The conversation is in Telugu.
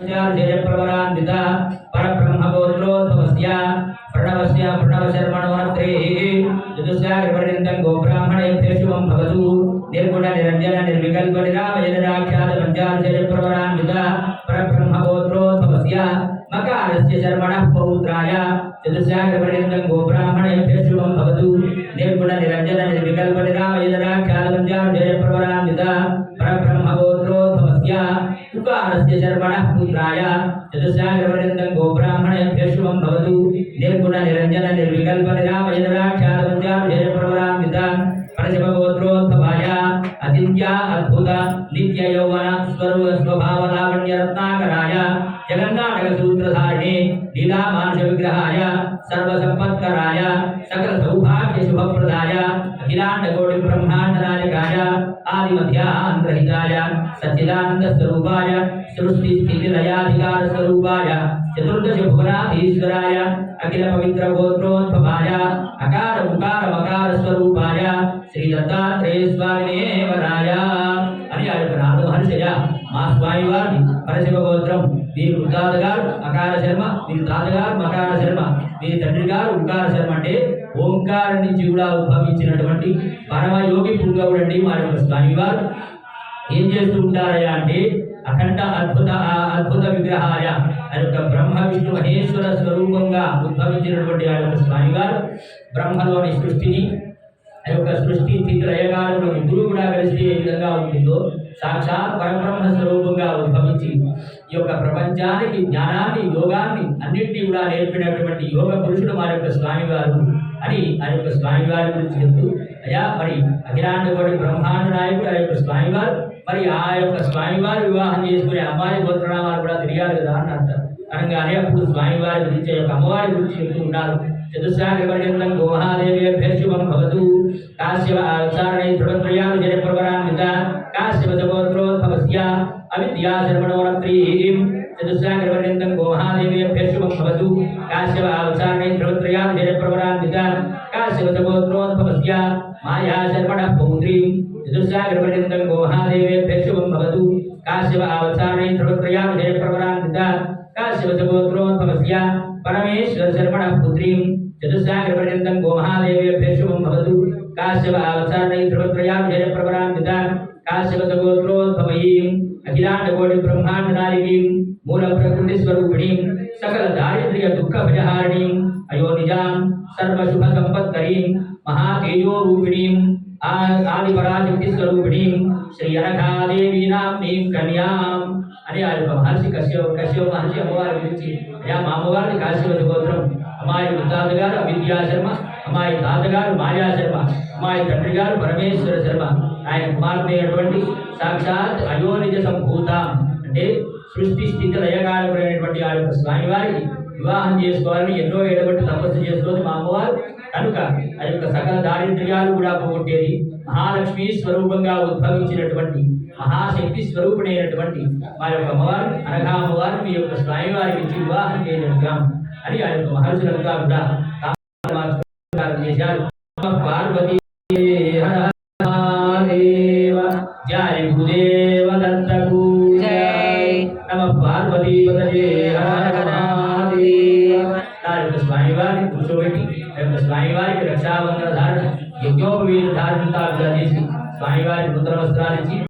జయప్రవరాన్విత పరబ్రహ్మగోత్రోద్భవస్య ప్రణవస్య ప్రణవశర్మణోనత్రే చతుస్యాగ్రపర్యంతం గోబ్రాహ్మణేభ్య శుభం భవతు నిర్గుణ నిరంజన నిర్వికల్ప నిరామయనరాఖ్యాత పంచాజయప్రవరాన్విత పరబ్రహ్మగోత్రోద్భవస్య మకారస్య శర్మణః పౌత్రాయ చతుస్యాగ్రపర్యంతం ఉకారస్య శర్మణః పుత్రాయ భవతు నిర్గుణ నిరంజన నిర్వికల్ప నిరామయనరాఖ్యాతమంజాజయప్రవరాన్విత పరశివగోత్రోద్భవాయ అతిథ్య అద్భుత నిత్య యౌవన స్వరూప స్వభావ रत्नाकराय जगन्नाटकसूत्रधारणे लीलामानसविग्रहाय सर्वसम्पत्कराय सकलसौभाग्यशुभप्रदाय अखिलाण्डकोटिब्रह्माण्डनायकाय आदिमध्यान्तरहिताय सच्चिदानन्दस्वरूपाय सृष्टिस्थितिलयाधिकारस्वरूपाय चतुर्दशभुवनाधीश्वराय अखिलपवित्रगोत्रोद्भवाय अकारमुकारमकारस्वरूपाय श्रीदत्तात्रेयस्वामिने మా స్వామి వారిని పరశివ గోత్రం వీరి వృద్ధాత గారు అకార శర్మ వీరి తాతగారు మకార శర్మ వీరి తండ్రి గారు ఉకార శర్మ అంటే ఓంకారం నుంచి కూడా ఉద్భవించినటువంటి పరమయోగి పుంగవుడండి మా యొక్క స్వామి వారు. ఏం చేస్తూ ఉంటారయ్యా అంటే అఖండ అద్భుత అద్భుత విగ్రహాయ ఆ యొక్క బ్రహ్మ విష్ణు మహేశ్వర స్వరూపంగా ఉద్భవించినటువంటి ఆ యొక్క స్వామి గారు బ్రహ్మలోని సృష్టిని ఆ యొక్క సృష్టి స్థితి లయకాలంలో ఇద్దరు కూడా కలిసి ఏ విధంగా ఉంటుందో సాక్షాత్ పరబ్రహ్మ స్వరూపంగా ఉద్భవించి ఈ యొక్క ప్రపంచానికి జ్ఞానాన్ని యోగాన్ని అన్నింటినీ కూడా నేర్పినటువంటి యోగ పురుషుడు మా యొక్క స్వామివారు అని ఆ యొక్క స్వామివారి గురించి చెప్తూ అయ్యా మరి అఖిలాండకోటి బ్రహ్మాండ నాయకుడు ఆ యొక్క స్వామివారు? మరి ఆ యొక్క స్వామివారు వివాహం చేసుకునే అమ్మాయి గోత్రనామాలు కూడా తెలియాలి కదా అని అంటారు అనగానే అప్పుడు స్వామివారి గురించి ఆ యొక్క అమ్మవారి గురించి చెప్తూ ఉన్నారు. चतुस्याङ्गपर्यन्तं गोमहादेवेभ्यः शुभं भवतु काश्यप आचारणे ध्रुवत्रयानुजनप्रवरान्विता काश्यपदगोत्रोद्भवस्या अविद्या शर्मणोरत्रीं चतुस्याङ्गपर्यन्तं गोमहादेवेभ्यः शुभं भवतु काश्यप आचारणे ध्रुवत्रयानुजनप्रवरान्विता काश्यपदगोत्रोद्भवस्या माया शर्मणः पौत्रीं चतुस्याङ्गपर्यन्तं गोमहादेवेभ्यः शुभं भवतु काश्यप अवतारणे ध्रुवत्रयानुजनप्रवरान्विता काश्यपदगोत्रोद्भवस्या परमेश्वर शर्मणः पुत्रीं चतुस्साङ्गपर्यन्तं गोमहादेवेभ्यः शुभं भवतु काश्यपवत्सारणै ध्रुवत्रयाभ्यय प्रवरान्वितां काश्यपसगोत्रोद्भवयीम् अखिलाण्डकोटिब्रह्माण्डनायिकीं मूलप्रकृतिस्वरूपिणीं सकलदारिद्र्यदुःखपरिहारिणीं अयोनिजां सर्वशुभसम्पत्करीं महातेजोरूपिणीं आदिपराशक्तिस्वरूपिणीं श्रीअनघादेवी नाम्नीं कन्याम्। अनया महर्षि कश्यप कश्यप महर्षि अम्बवार या मामवार काश्यप गोत्रम् అమ్మాయి వృద్ధాత గారు అవిద్యా శర్మ అమ్మాయి తాతగారు మాయా శర్మ అమ్మాయి తండ్రి గారు పరమేశ్వర శర్మ. ఆయన కుమార్తె అయినటువంటి సాక్షాత్ అయోనిజ సంభూత. అంటే సృష్టి స్థితి లయకాలమైనటువంటి ఆ యొక్క స్వామివారికి వివాహం చేసుకోవాలని ఎన్నో ఏడబట్టి తపస్సు చేస్తుంది మా అమ్మవారు. కనుక ఆ యొక్క సకల దారిద్ర్యాలు కూడా పోగొట్టేది మహాలక్ష్మి స్వరూపంగా ఉద్భవించినటువంటి మహాశక్తి స్వరూపుడైనటువంటి మా యొక్క అమ్మవారు అనగా అమ్మవారు మీ యొక్క స్వామివారికి ఇచ్చి వివాహం చేయగలిగాం. అని ఆ యొక్క మహర్షులంతా కూడా కాలం చేశారు నమః పార్వతీ హర మహాదేవ జయ గురుదేవ దత్తకు జై. నమ పార్వతీ పదజే హర మహాదేవ నా యొక్క స్వామివారిని కూర్చోబెట్టి ఆ యొక్క స్వామివారికి రక్షాబంధన ధారణ యజ్ఞోపవీత ధారణ చేసి స్వామివారి నూతన వస్త్రాలు ఇచ్చి